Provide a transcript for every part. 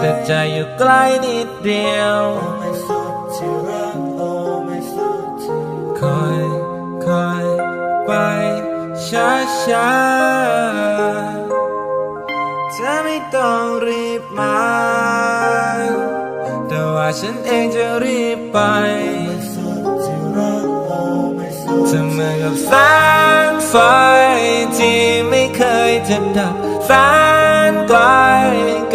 แต่ใจอยู่ใกล้นิดเดียวคอยคอยไปช้าช้าๆเธอไม่ต้องรีบมา แต่ว่าฉันเองจะรีบไปเธอเหมือนกับแสงไฟที่ไม่เคยจะดับแสนไกล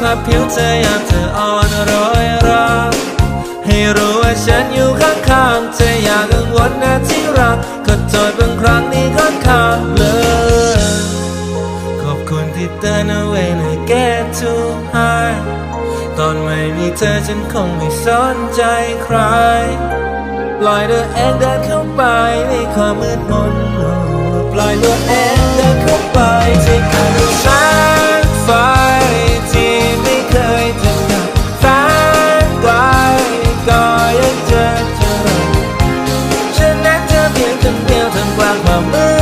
เขาไม่สัมผัสผิวเธอยามเธออ่อนโรยราให้รู้ว่าฉันอยู่ข้างๆเธออย่ากังวลนะที่รักก็โทษบางครั้งนี้ค่อนข้างเลยขอบคุณที่เตือนเอาไว้ใน get to high ตอนไม่มีเธอฉันคงไม่สนใจใครปล่อยตัวเองเดินเข้าไปในความมืดมนปล่อยตัวเอง เดี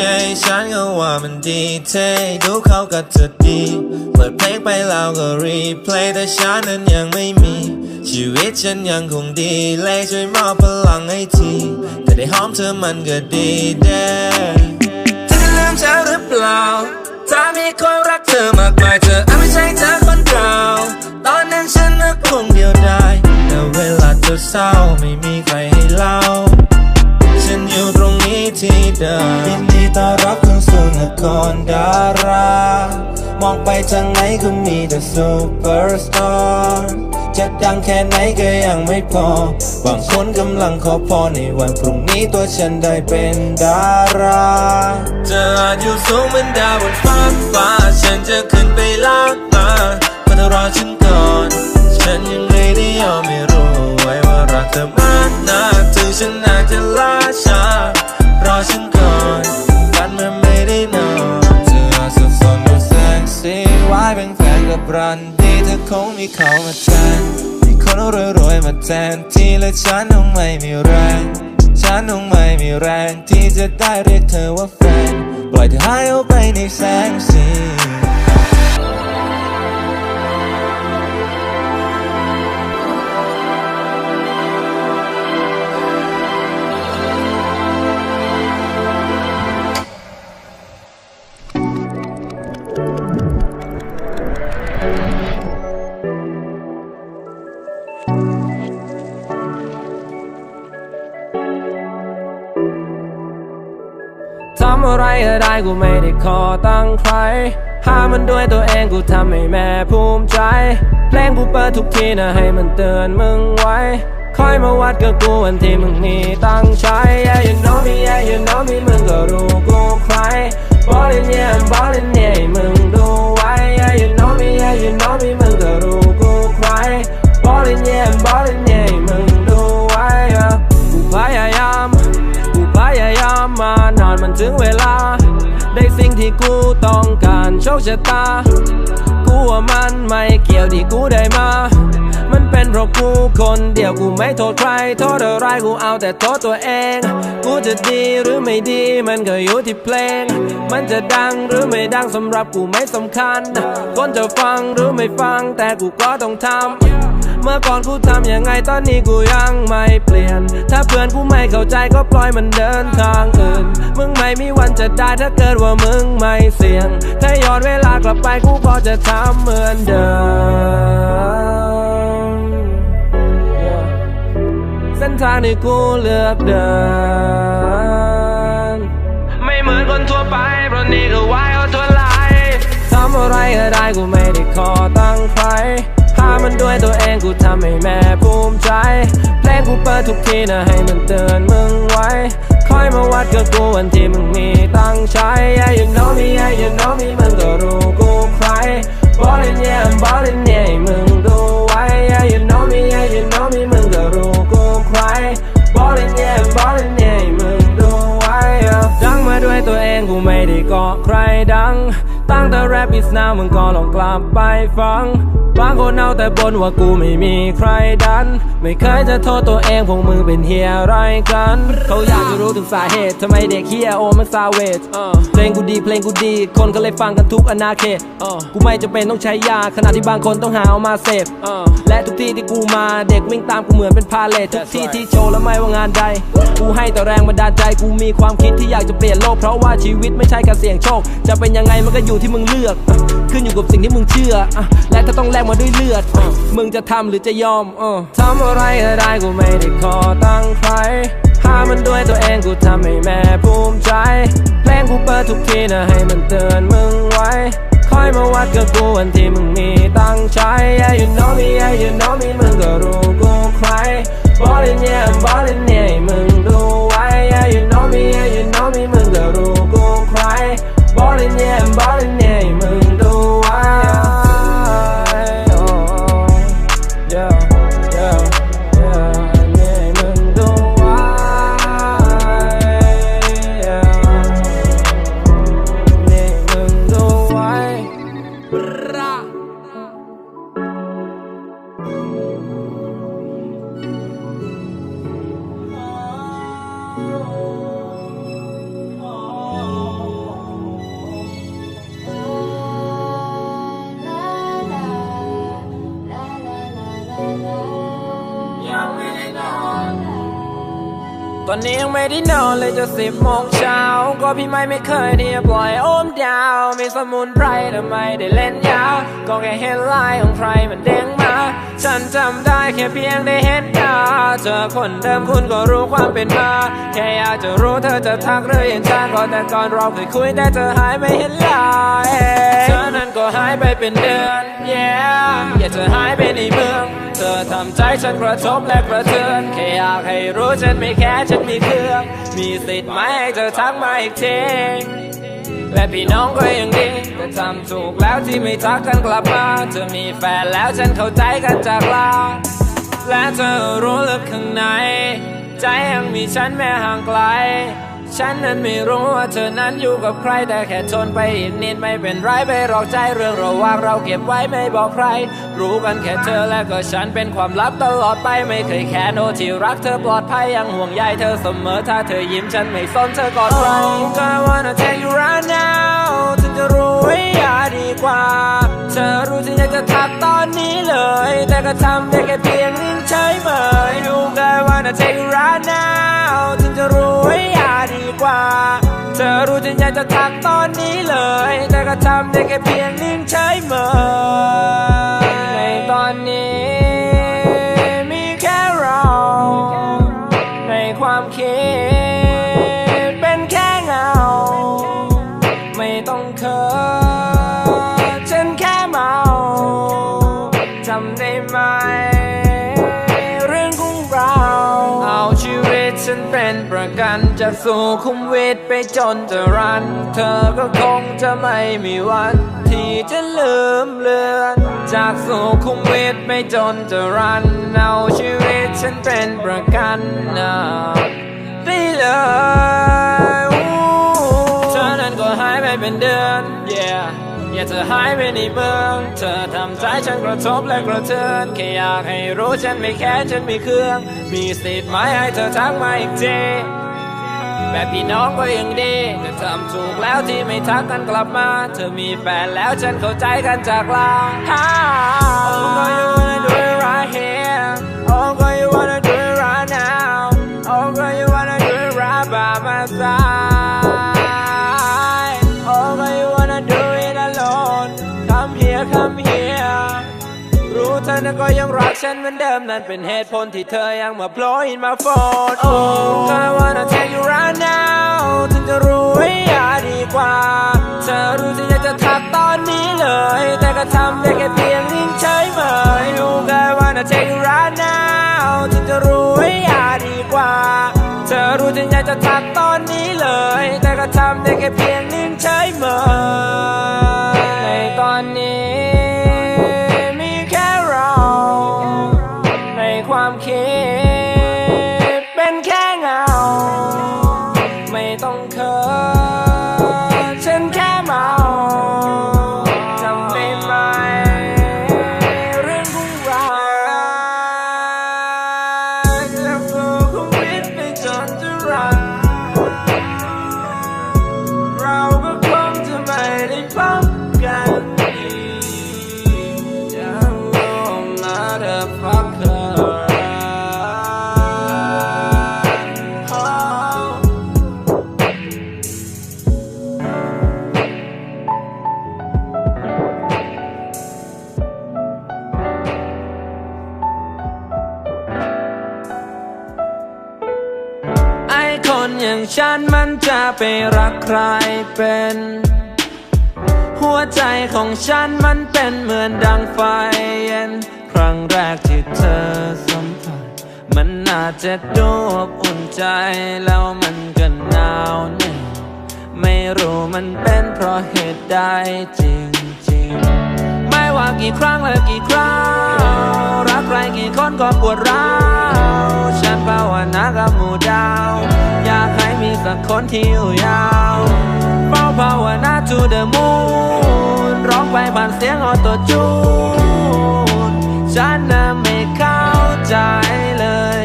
จฉันก็ว่ามันดีเท่ดูเขากับเธอดี เปิดเพลงไปแล้วก็รีเพลย์แต่ฉันนั้นยังไม่มี ชีวิตฉันยังคงดีเลยช่วยมอบพลังให้ที แต่ได้หอมเธอมันก็ดีเด้เธอจะลืมฉันหรือเปล่า ถ้ามีคนรักเธอมากมายเธออาจไม่ใช่เธอคนเก่าตอนนั้นฉันนึกคงเดียวดายแต่เวลาเธอเศร้าไม่มีใครให้เล่า ที่เดิมยินดีต้อนรับเข้าสู่นครดารามองไปทางไหนก็มีแต่ซูเปอร์สตาร์จะดังแค่ไหนก็ยังไม่พอ บางคนกำลังขอพรในวันพรุ่งนี้ตัวฉันได้เป็นดาราเธออาจอยู่สูงเหมือนดาวบนฟ้าฟ้า ฉันจะขึ้นไปลากมามาเธอรอฉัน แฟนกับรันดีเธอคงมีเขามาแทนมีคนรวยๆมาแทนที่และฉันคงไม่มีแรง ฉันคงไม่มีแรงที่จะได้เรียกเธอว่าแฟน ปล่อยเธอหายออกไปในแสงสี ก็ได้กูไม่ได้ขอตั้งใครหามันด้วยตัวเองกูทำให้แม่ภูมิใจ เพลงกูเปิดทุกทีนะให้มันเตือนมึงไว้ คอยมาวัดกับกูวันที่มึงมีตั้งใช้ Yeah you know me yeah you know me มึงก็รู้กูใคร Ballin' yeah I'm ballin' yeah ให้มึงดูไว้ Yeah you know me yeah you know me มึงก็รู้กูใคร Ballin' yeah I'm ballin' มันถึงเวลา ได้สิ่งที่กูต้องการโชคชะตา กูว่ามันไม่เกี่ยวที่กูได้มา มันเป็นเพราะกูคนเดียวกูไม่โทษใคร โทษอะไรกูเอาแต่โทษตัวเอง กูจะดีหรือไม่ดีมันก็อยู่ที่เพลง มันจะดังหรือไม่ดังสำหรับกูไม่สำคัญ คนจะฟังหรือไม่ฟังแต่กูก็ต้องทำ เมื่อก่อนกูทำยังไงตอนนี้กูยังไม่เปลี่ยน ถ้าเพื่อนกูไม่เข้าใจก็ปล่อยมันเดินทางอื่น มึงไม่มีวันจะได้ถ้าเกิดว่ามึงไม่เสี่ยง ถ้าย้อนเวลากลับไปกูก็จะทำเหมือนเดิม เส้นทางที่กูเลือกเดิน ไม่เหมือนคนทั่วไปเพราะนี่คือวายเอาทั่วไลทำอะไรก็ได้กูไม่ได้ขอตั้งใคร หามันด้วยตัวเองกูทำให้แม่ภูมิใจ เพลงกูเปิดทุกทีนะให้มันเตือนมึงไว้ คอยมาวัดกับกูวันที่มึงมีตั้งใช้ Yeah you know me yeah you know me มึงก็รู้กูใคร Ballin' yeah I'm ballin' yeah ให้มึงดูไว้ Yeah you know me yeah you know me มึงก็รู้กูใคร Ballin' yeah I'm ballin' yeah ให้มึงดูไว้ ดังมาด้วยตัวเอง กูไม่ได้เกาะใครดัง ตั้งแต่ rap is now มึงก็ลองกลับไปฟัง บางคนเอาแต่บนว่ากูไม่มีใครดัน ไม่เคยจะโทษตัวเองพวกมึงเป็นเฮียอะไรกัน เขาอยากจะรู้ถึงสาเหตุทำไมเด็กเฮียโอมันซาเวทเพลงกูดีเพลงกูดี คนก็เลยฟังกันทุกอนาเขตกูไม่จำเป็นต้องใช้ยาขณะที่บางคนต้องหาเอามาเสพและทุกที่ที่กูมาเด็กวิ่งตามกูเหมือนเป็นพาเลททุกที่ที่โชว์แล้วไม่ว่างานใด กูให้แต่แรงบันดาลใจกูมีความคิดที่อยากจะเปลี่ยนโลกเพราะว่าชีีวิตไม่ใช่การเสี่ยงโชค จะเป็นยังไงมันก็อยู่ที่มึงเลือก ขึ้นอยู่กับสิ่งที่มึงเชื่ออและถ้าต้องแลกมาด้วยเลือดอมึงจะทำหรือจะยอมออทำอะไรก็ได้กูไม่ได้ขอตั้งใครหามันด้วยตัวเองกูทำให้แม่ภูมิใจ เพลงกูเปิดทุกทีนะให้มันเตือนมึงไว้ คอยมาวัดกับกูวันที่มึงมีตั้งใช้ Yeah you know me yeah you know me มึงก็รู้กูใคร Ballin' yeah I'm ballin' yeah ให้มึงดูไว้ Yeah you know me yeah you know me มึงก็รู้ กูใคร Ballin' yeah I'm ballin' yeah อนนี้ยังไม่นอนเลยจะสิบโมงเช้า ก็พี่ไม่ไม่เคยที่จะปล่อยโอมดาว มีสมุนไพรแต่ไมได้เล่นยาว ก็แค่เห็นลน์ของใครมันเด้งมา ฉันจำได้แค่เพียงได้เห็นหน้าเจอคนเดิมคุณก็รู้ความเป็นมา แค่อยากจะรู้เธอจะทักหรือยังจ้างก่อนแต่ก่อนเราเคยคุยแต่เธอหายไม่เห็นลน์เธอนั้นก็ห ไปเป็นเดือน yeah อย่าเธอหายไปในเมือง เธอทำใจฉันกระทบและกระเทือนแค่อยากให้รู้ฉันไม่แค่ฉันมีเครื่อง มีสิทธิ์ไหมให้เธอทักมาอีกทีและพี่น้องก็ยังดีแต่ทำถูกแล้วที่ไม่ทักกันกลับมาเธอมีแฟนแล้วฉันเข้าใจกันจากลาและเธอรู้ลึกข้างใน ใจยังมีฉันแม้ห่างไกล ฉันนั้นไม่รู้ว่าเธอนั้นอยู่กับใคร แต่แค่ทนไปอีกนิดไม่เป็นไรไปหรอกใจเรื่องระหว่างเราเก็บไว้ไม่บอกใคร รู้กันแค่เธอและก็ฉันเป็นความลับตลอดไปไม่เคยแค่โนที่รักเธอปลอดภัยยังห่วงใยเธอเสมอถ้าเธอยิ้มฉันไม่สนเธอกอดใครก็ wanna take you right now ถึงจะรู้ไว้อย่าดีกว่า เธอรู้ที่อยากจะทักตอนนี้เลย แต่ก็ทำได้แค่เพียง ก็ wanna take right now ถึงจะรู้ไว้อย่าดีกว่า เธอรู้ที่อยากจะทักตอนนี้เลย แต่ก็ทำได้แค่เพียงนิ่งเฉยเมยในตอนนี้ จากสู่คุมวิตไปจนจะรัน เธอก็คงจะไม่มีวัน ที่จะลืมเลือน จากสู่คุมวิตไปจนจะรัน เอาชีวิตฉันเป็นประกันนะได้เลยเธอนั้นก็หายไปเป็นเดือน yeah อย่าเธอหายไปในเมืองเธอทำใจฉันกระทบและกระเทือนแค่อยากให้รู้ฉันไม่แค่ฉันมีเครื่อง มีสิทธิ์ไหมให้เธอทักมาอีกที แบบพี่น้องก็ยังดี แต่ทำถูกแล้วที่ไม่ทักกันกลับมา เธอมีแฟนแล้วฉันเข้าใจกันจากลา Oh girl you wanna do it right here Oh girl you wanna do it right now Oh girl you wanna do it right by my side Oh girl you wanna do it alone Come here come here รู้เธอนั้นก็ยังรักฉันเหมือนเดิมนั่นเป็นเหตุผลที่เธอยังมาโผล่อินมาโฟน Oh I wanna ได้แค่เพียงนิ่งเฉยเมย Oh I wanna take you right now ถึงจะรู้ให้อย่าดีกว่า เธอรู้ที่อยากจะทักตอนนี้เลย แต่ก็ทำได้แค่เพียงนิ่งเฉยเมยในตอนนี้ ไปรักใครเป็น หัวใจของฉันมันเป็นเหมือนดังไฟเย็น ครั้งแรกที่เธอสัมผัส มันอาจะดูอบอุ่นใจแล้วมันก็หนาวแน่ไม่รู้มันเป็นเพราะเหตุใดจริงๆ ไม่ว่ากี่ครั้งและกี่คราวรักใครกี่คนก็ปวดร้าวฉันภาวนากับหมู่ดาว สักคนที่อยู่ยาวเฝ้าภาวนา to the moon ร้องไปผ่านเสียงออโตจูนฉันน่ะไม่เข้าใจเลย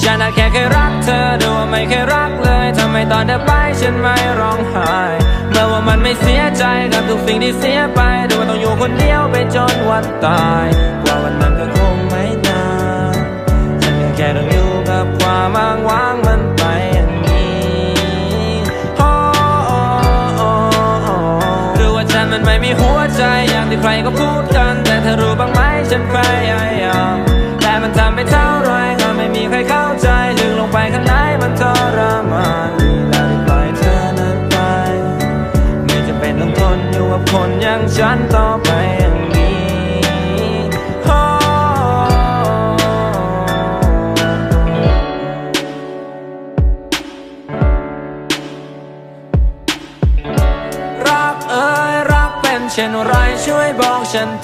ฉันน่ะแค่เคยรักเธอดูว่าไม่เคยรักเลยทำไมตอนเธอไปฉันไม่ร้องไห้เมื่อว่ามันไม่เสียใจกับทุกสิ่งที่เสียไปดูว่าต้องอยู่คนเดียวไปจนวันตายกว่าวันนั้น ใ一个ก็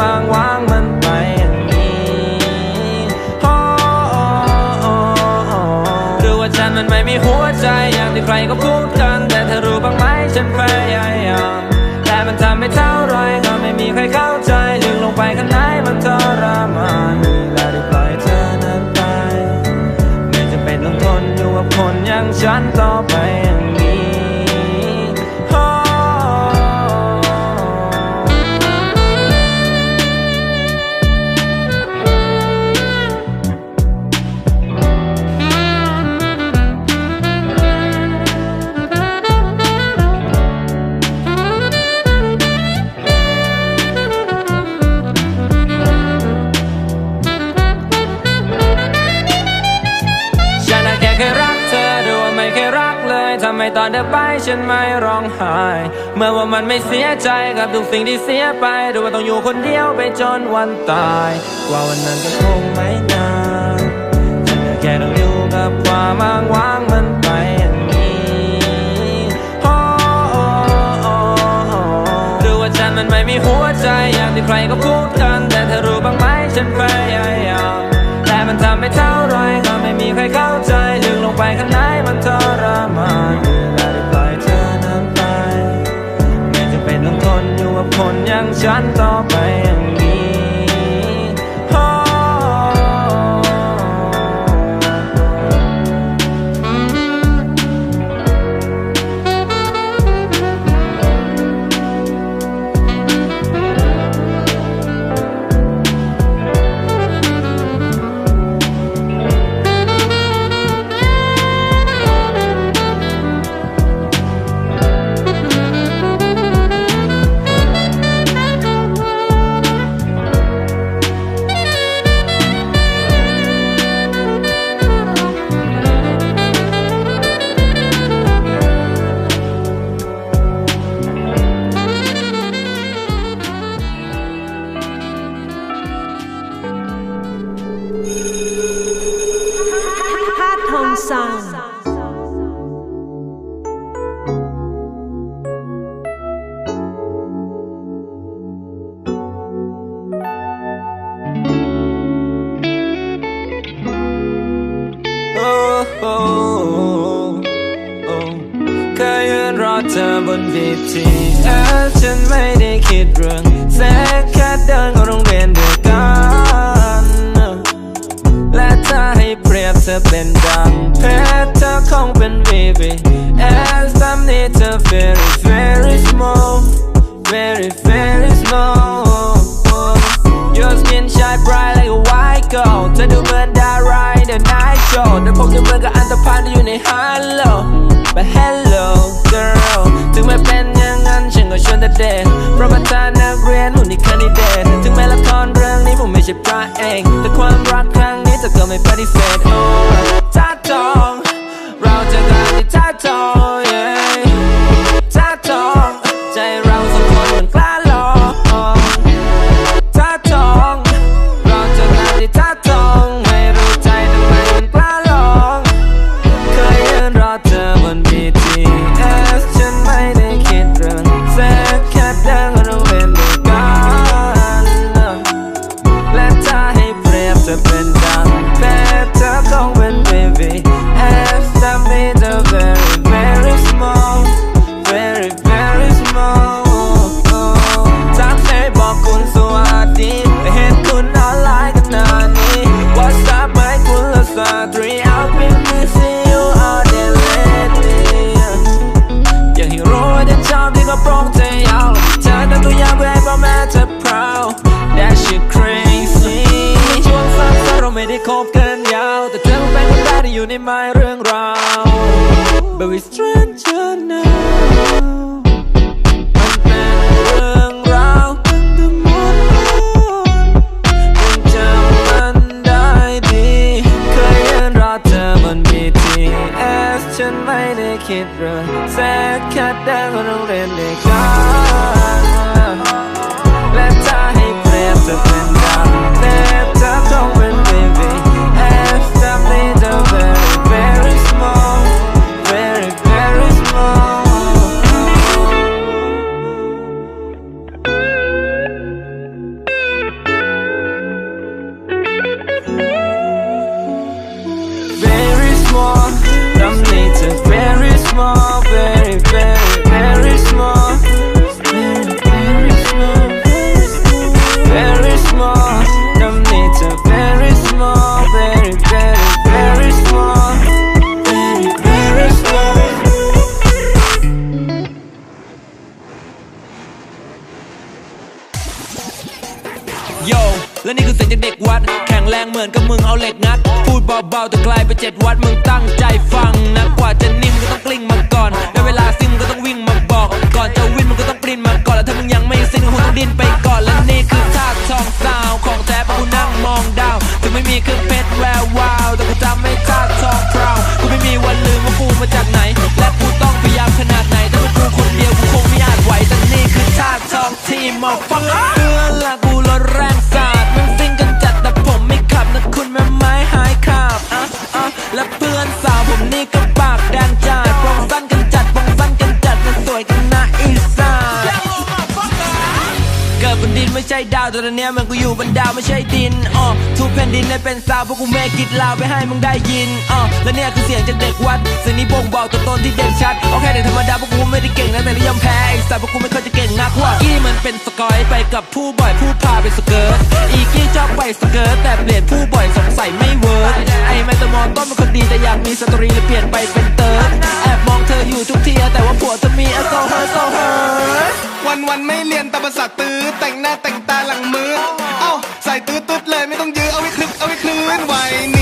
มางวางมันไปอย่างนี้หรือว่าฉันมันไม่มีหัวใจอย่างที่ใครก็พูดกัน แต่เธอรู้บ้างไหมฉันพยายามแต่มันทำไม่เท่าไรก็ไม่มีใครเข้าใจลึกลงไปข้างในมันเธอ อนเธอไปฉันไม่ร้องไห้ เมื่อว่ามันไม่เสียใจกับทุกสิ่งที่เสียไปแต่ว่าต้องอยู่คนเดียวไปจนวันตาย กว่าวันนั้นก็คงไม่นานฉันก็แค่ต้องอยู่กับความอ้างว้างมันไปอย่างนี้โอ้โอ้โอ้โอ้หรือว่าฉันมันไม่มีหัวใจอย่างที่ใครก็พูดกัน แต่เธอรู้บ้างไหมฉันพยายามแต่มันทำไม่เท่าไรก็ไม่มีใครเข้าใจลึกลงไปข้างใน อย่างฉันต่อไป ดแต่ผมยังเหมือนกับอันธพาลที่อยู่ในฮัลโหล but hello girl ถึงแม้เป็นอย่างนั้นฉันก็ชวนเธอเดทเพราะประธานนักเรียนหุ่นนี่คันดิเดตถึงแม้ละครเรื่องนี้ผมไม่ใช่พระเอกแต่ความรักครั้งนี้จะก็ไม่ปฏิเสธโอ้ท่าจอง เราจะกันในจ้าจอง คิดเรื่องแสกแค่แดงก็ต้องเรียนด้วยกั มือนกับมึงเอาเหล็กงัด พูดเบาๆแต่ไกลไปเจ็ดวัดมึงตั้งใจฟังนะกว่าจะนิ่มก็ต้องกลิ้งมาก่อนได้เวลาซิ่งก็ต้องวิ่งมาบอก ก่อนจะวิ่งมันก็ต้องปรินมาก่อนแล้วถ้ามึงยังไม่สิ้นก็คงต้องดิ้นไปก่อนและนี่คือท่าทองสาวของแท้ปะกูนั่งมองดาวถึงไม่มีเครื่องเพชรแวววาวแต่กูจำไม่ท่าทองพราวกูไม่มีวันลืมว่ากูมาจากไหน และกูต้องพยายามขนาดไหนถ้าเป็นกูคนเดียวกูคงไม่อาจไหวแต่นี่คือท่าทองที่มองฟัง ดินไม่ใช่ดาวแต่ตอนเนี้ยมันกูอยู่บนดาวไม่ใช่ดินอ๋อทุกแผ่นดินได้เป็นซาวพวกกูเมกิดลาวไปให้มึงได้ยินอ๋อและเนี่ยคือเสียงจากเด็กวัดเสียงนี้บ่งบอกตัวตนที่เด่นชัดโอเคเด็กธรรมดาพวกกูไม่ได้เก่งนะแต่ก็ยอมแพ้ไอ้สัตว์พวกกูไม่เคยจะเก่งนักว่ากี้มันเป็นสกอยไปกับผู้บ่อยผู้พาไปสเกิร์ตอีกี้ชอบไปสเกิร์ตแต่เปลี่ยนผู้บ่อยสงสัยไม่เวิร์กไอ้แมตตมอนต้นเป็นคนดีแต่อยากมีสตรีเลยเปลี่ยนไปเป็นเติร์ดแอบมองเธออยู่ทุกทีแต่ว่าผัวเธอมีอโซเฮอร์โซเฮอร์ วันวันไม่เรียนตามภาษาตื้อแต่งหน้าแต่งตาหลังมือ เอ้าใส่ตื้อตุ๊ดเลยไม่ต้องยื้อเอาไว้คลึกเอาไว้คลื่นไหวนี้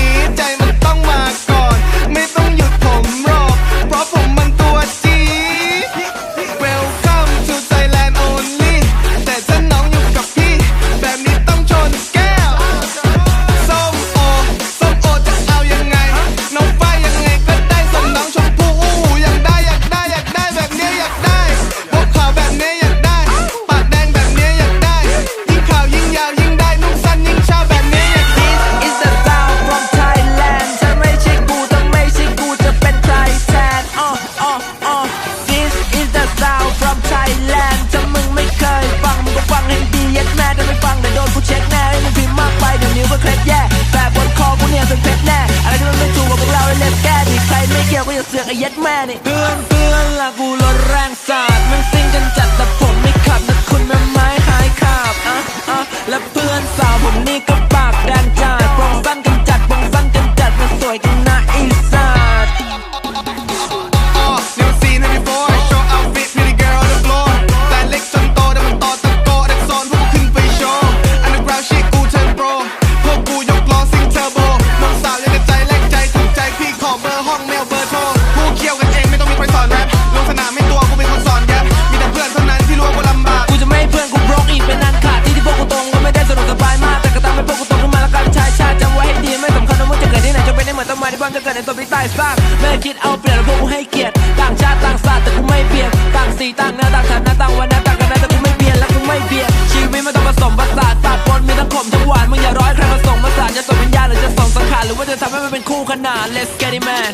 นา Let's get it man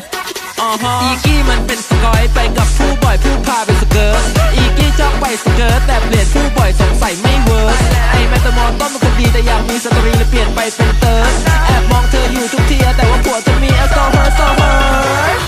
อีกี้มันเป็นสกอยไปกับผู้บ่อยผู้พาไปสเกิร์ตอีกี้ชอบไปสเกิร์ตแต่เปลี่ยนผู้บ่อยสงสัยไม่เวิร์กไอแมตมอนต้นเป็นคนดีแต่อยากมีสตรีเลยเปลี่ยนไปเป็นเติร์ดแอบมองเธออยู่ทุกทีแต่ว่าผัวเธอมีแอลกอฮอล์